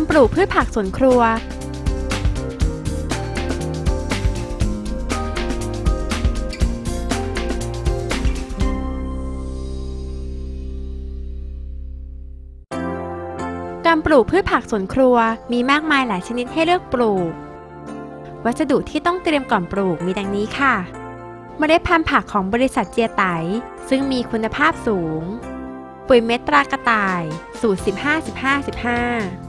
การปลูกพืชผักสวนครัว การปลูกพืชผักสวนครัวมีมากมายหลายชนิดให้เลือกปลูก วัสดุที่ต้องเตรียมก่อนปลูกมีดังนี้ค่ะ เมล็ดพันธุ์ผักของบริษัทเจียไต ซึ่งมีคุณภาพสูง ปุ๋ยเม็ดตรากระต่าย สูตร 15-15-15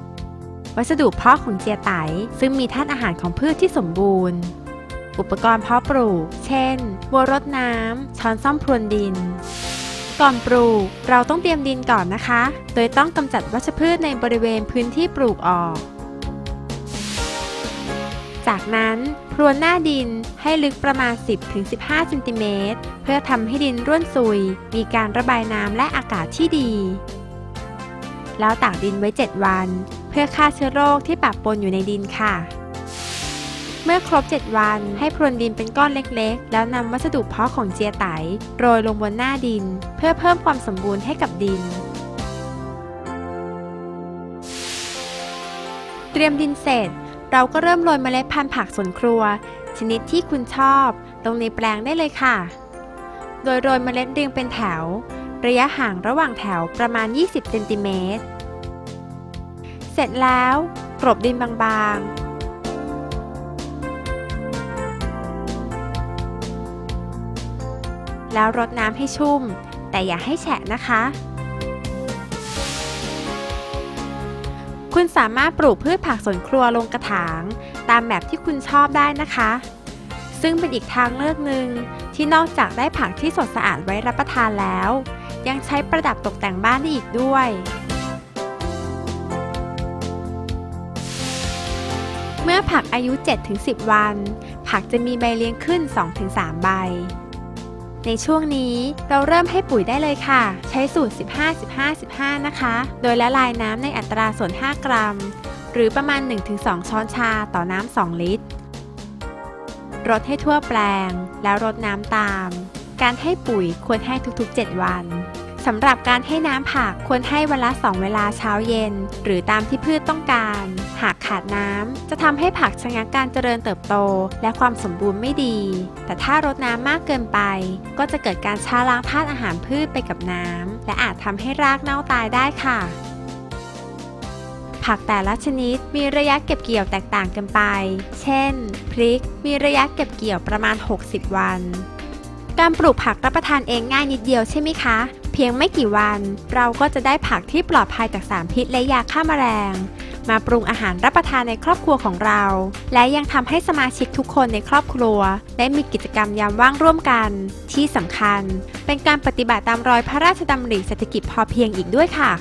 วัสดุเพาะของเจียไต ซึ่งมีธาตุอาหารของพืชที่สมบูรณ์ อุปกรณ์เพาะปลูก เช่นวัวรดน้ำ ช้อนซ่อมพรวนดิน ก่อนปลูก เราต้องเตรียมดินก่อนนะคะ โดยต้องกำจัดวัชพืชในบริเวณพื้นที่ปลูกออก จากนั้นพรวนหน้าดินให้ลึกประมาณ 10-15เซนติเมตรเพื่อทำให้ดินร่วนซุย มีการระบายน้ำและอากาศที่ดี แล้วตากดินไว้ 7 วัน เพื่อฆ่าเชื้อโรคที่ปะปนอยู่ในดินค่ะ เมื่อครบ 7 วันให้พรวนดินเป็นก้อนเล็กๆ แล้วนำวัสดุเพาะของเจียไตโรยลงบนหน้าดิน เพื่อเพิ่มความสมบูรณ์ให้กับดิน เตรียมดินเสร็จ เราก็เริ่มโรยเมล็ดพันธุ์ผักสวนครัว ชนิดที่คุณชอบลงในแปลงได้เลยค่ะ โดยโรยเมล็ดเรียงเป็นแถว ระยะห่างระหว่างแถวประมาณ 20 เซนติเมตร ร็จแล้วกรบดินบางๆ แล้วรดน้ำให้ชุ่ม แต่อย่าให้แฉะนะคะ คุณสามารถปลูกพืชผักสวนครัวลงกระถาง ตามแบบที่คุณชอบได้นะคะ ซึ่งเป็นอีกทางเลือกหนึ่งที่นอกจากได้ผักที่สดสะอาดไว้รับประทานแล้ว ยังใช้ประดับตกแต่งบ้านได้อีกด้วย มื่อผักอายุ 7-10 วัน ผักจะมีใบเลี้ยงขึ้น 2-3 ใบ ในช่วงนี้เราเริ่มให้ปุ๋ยได้เลยค่ะ ใช้สูตร 15-15-15 นะคะ โดยละลายน้ำในอัตราส่วน 5 กรัม หรือประมาณ 1-2 ช้อนชาต่อน้ำ 2 ลิตร รดให้ทั่วแปลงแล้วรดน้ำตาม การให้ปุ๋ยควรให้ทุกๆ 7 วัน สำหรับการให้น้ำผักควรให้วันละ2เวลาเช้าเย็น หรือตามที่พืชต้องการ หากขาดน้ำจะทำให้ผักชะงักการเจริญเติบโต และความสมบูรณ์ไม่ดี แต่ถ้ารดน้ำมากเกินไป ก็จะเกิดการช้าล้างธาตุอาหารพืชไปกับน้ำและอาจทำให้รากเน่าตายได้ค่ะผักแต่ละชนิดมีระยะเก็บเกี่ยวแตกต่างกันไป เช่น พริก มีระยะเก็บเกี่ยวประมาณ 60 วัน การปลูกผักรับประทานเองง่ายนิดเดียวใช่ไหมคะ พียงไม่กี่วัน เราก็จะได้ผักที่ปลอดภัยจากสารพิษและยาฆ่าแมลงมาปรุงอาหารรับประทานในครอบครัวของเรา และยังทำให้สมาชิกทุกคนในครอบครัว ได้มีกิจกรรมยามว่างร่วมกัน ที่สำคัญ เป็นการปฏิบัติตามรอยพระราชดำริเศรษฐกิจพอเพียงอีกด้วยค่ะ